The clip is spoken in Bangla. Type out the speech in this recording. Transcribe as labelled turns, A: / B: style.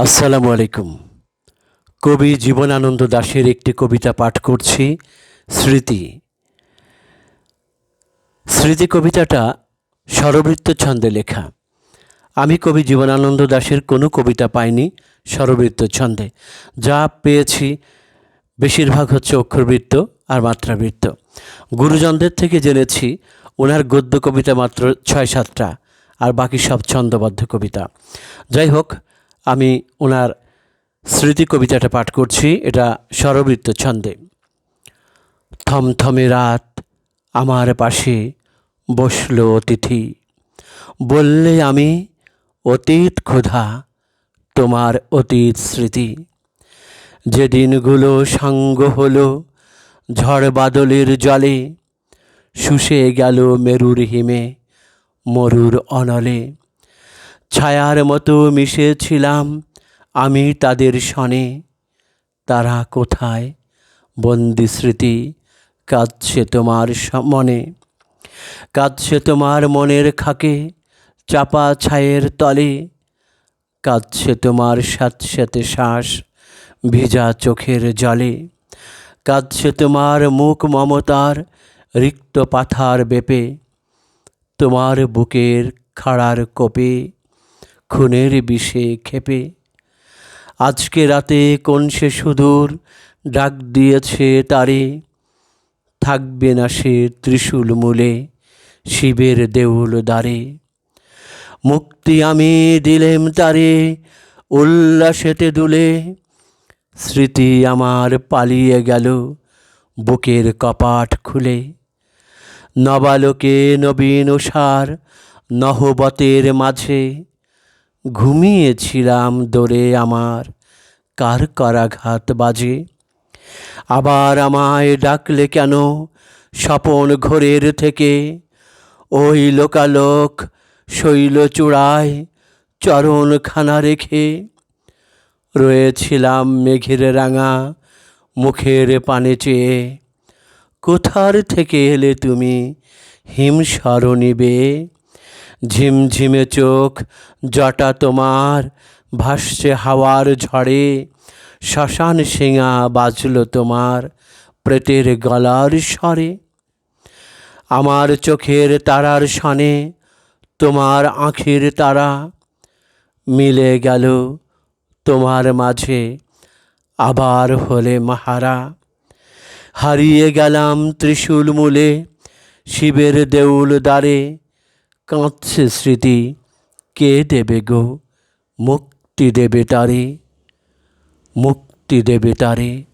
A: আসসালামু আলাইকুম। কবি জীবনানন্দ দাশের একটি কবিতা পাঠ করছি, স্মৃতি। স্মৃতি কবিতাটা স্বরবৃত্ত ছন্দে লেখা। আমি কবি জীবনানন্দ দাশের কোনো কবিতা পাইনি স্বরবৃত্ত ছন্দে। যা পেয়েছি বেশিরভাগ হচ্ছে অক্ষরবৃত্ত আর মাত্রাবৃত্ত। গুরুজনদের থেকে জেনেছি, ওনার গদ্য কবিতা মাত্র ছয় সাতটা আর বাকি সব ছন্দবদ্ধ কবিতা। যাই হোক আমি ওনার স্মৃতি কবিতাটা পাঠ করছি, এটা স্বরবৃত্ত ছন্দে। থমথমে রাত আমার পাশে বসল অতিথি। বললে আমি, অতীত ক্ষুধা তোমার অতীত স্মৃতি। যে দিনগুলো সাঙ্গ হলো ঝড় বাদলের জলে, শুষে গেল মেরুর হিমে মরুর অনলে। ছায়ার মতো মিশেছিলাম আমি তাদের সনে। তারা কোথায়? বন্দি স্মৃতি, কাঁদছে তোমার মনে। কাঁদছে তোমার মনের খাকে, চাপা ছায়ের তলে। কাঁদছে তোমার স্যাঁতস্যাঁতে শ্বাস, ভিজা চোখের জলে। কাঁদছে তোমার মুখ মমতার, রিক্ত পাথার বেপে। তোমার বুকের খাড়ার কোপে খুনের বিষে খেপে আজকে রাতে কোন সে সুদূর ডাক দিয়েছে তারে। থাকবে না সে ত্রিশূল মূলে, শিবের দেউল দ্বারে। মুক্তি আমি দিলেম তারে, উল্লাসেতে দুলে। স্মৃতি আমার পালিয়ে গেল বুকের কপাট খুলে। নবালোকে নবীন সার, নহবতের মাঝে। ঘুমিয়েছিলাম দোরে আমার। কার করাঘাত বাজে? আবার আমায় ডাকলে কেন স্বপন ঘোরের থেকে? ওই লোকালোক শৈল চূড়ায় চরণখানা রেখে রয়েছিলাম মেঘের রাঙা মুখের পানে চেয়ে। কোথার থেকে এলে তুমি হিম স্মরণিবে ঝিমঝিমে চোখ, জটা তোমার, ভাসছে হাওয়ার ঝড়ে। শ্মশান শিঙা বাজল তোমার, প্রেতের গলার স্বরে। আমার চোখের তারার সনে, তোমার আঁখের তারা মিলে গেল তোমার মাঝে। আবার হলে মাহারা। হারিয়ে গেলাম ত্রিশূল মূলে, শিবের দেউল দ্বারে। কাঁদছে স্মৃতি। কে দেবে গো? মুক্তি দেবে তারে। মুক্তি দেবে তারে।